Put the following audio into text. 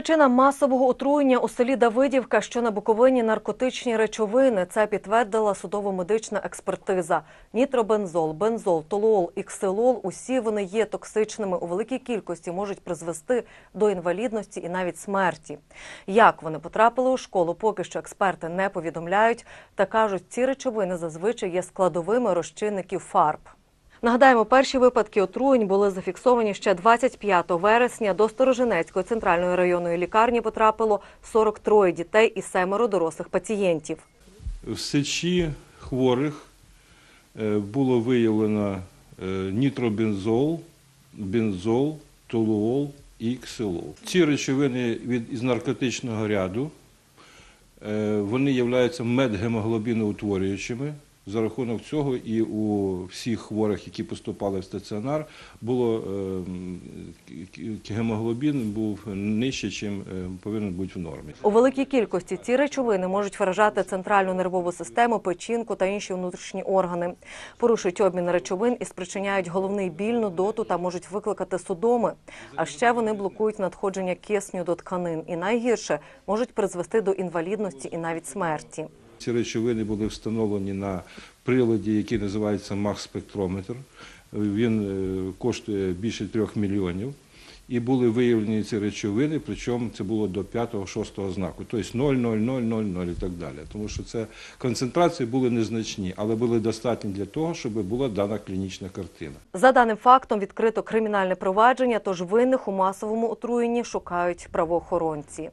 Причина масового отруєння у селі Давидівка, що на Буковині наркотичні речовини. Це підтвердила судово-медична експертиза. Нітробензол, бензол, толуол і ксилол – усі вони є токсичними у великій кількості, можуть призвести до інвалідності і навіть смерті. Як вони потрапили у школу, поки що експерти не повідомляють та кажуть, ці речовини зазвичай є складовими розчинників фарб. Нагадаємо, перші випадки отруєнь були зафіксовані ще 25 вересня. До Сторожинецької центральної районної лікарні потрапило 43 дітей і семеро дорослих пацієнтів. В сечі хворих е, було виявлено е, нітробензол, бензол, толуол і ксилол. Ці речовини від, із наркотичного ряду е, вони являються медгемоглобіноутворюючими. За рахунок цього і у всіх хворих, які поступали в стаціонар, було е, гемоглобін був нижче, чим е, повинен бути в нормі. У великій кількості ці речовини можуть вражати центральну нервову систему, печінку та інші внутрішні органи. Порушують обмін речовин і спричиняють головний біль, нудоту та можуть викликати судоми. А ще вони блокують надходження кисню до тканин і найгірше можуть призвести до інвалідності і навіть смерті. Ці речовини були встановлені на приладі, який називається мах-спектрометр. Він е, коштує більше трьох мільйонів. І були виявлені ці речовини, причому це було до 5-6 знаку, тобто 0, 0, 0, 0, 0 і так далі. Тому що це концентрації були незначні, але були достатні для того, щоб була дана клінічна картина. За даним фактом відкрито кримінальне провадження, тож винних у масовому отруєнні шукають правоохоронці.